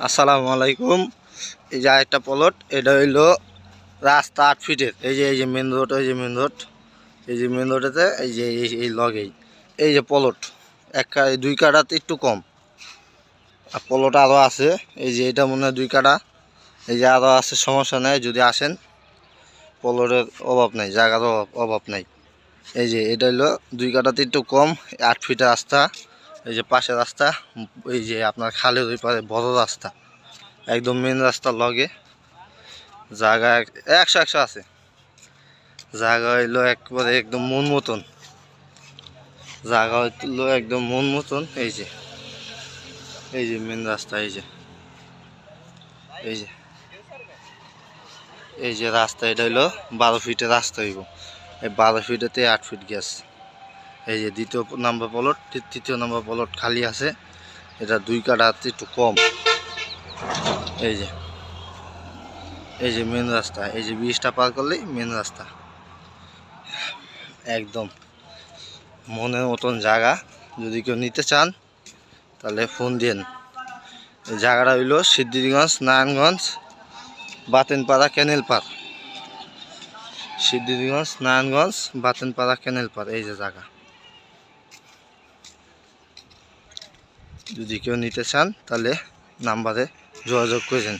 আসসালামু আলাইকুম। এই যে একটা প্লট এটা হইল রাস্তা আট ফিটের। এই যে এই যে মেন রোড এই যে মেন রোড এই যে মেন রোডেতে এই যে, এই লগেই এই যে প্লট এক দুই কাটাতে একটু কম। আর প্লট আরও আছে, এই যে এটা মনে হয় দুই কাটা। এই যে আরও আছে, সমস্যা নেই, যদি আসেন প্লটের অভাব নাই, জায়গার অভাব নাই। এই যে, এটা হইল দুই কাটাতে একটু কম, আট ফিটের রাস্তা। এই যে পাশে রাস্তা, এই যে আপনার খালের ওই পারে বড় রাস্তা, একদম মেন রাস্তার লগে। জায়গা এক- একশো একশো আছে। জায়গা হইল একবারে একদম মন মতন। জায়গা হইল একদম মন মতন, এই যে। এই যে মেন রাস্তা, এই যে। এই যে। এই যে রাস্তা, এটা হইল বারো ফিটের রাস্তা হইব। এই বারো ফিটেতে আট ফিট গ্যাস এই যে দ্বিতীয় নাম্বার প্লট তৃতীয় নাম্বার প্লট খালি আছে। এটা দুই কাটা একটু কম। এই যে এই যে মেন রাস্তা, এই যে ব্রিজটা পার করলেই মেন রাস্তা। একদম মনের মতন জায়গা। যদি কেউ নিতে চান, তাহলে ফোন দিন জায়গাটা হইল সিদ্ধিরগঞ্জ, নারায়ণগঞ্জ, বাতেনপাড়া ক্যানেল পার। সিদ্ধিরগঞ্জ, নারায়ণগঞ্জ, বাতেনপাড়া ক্যানেল পার। এই যে জায়গা। যদি কেউ নিতে চান তাহলে নাম্বারে যোগাযোগ করেন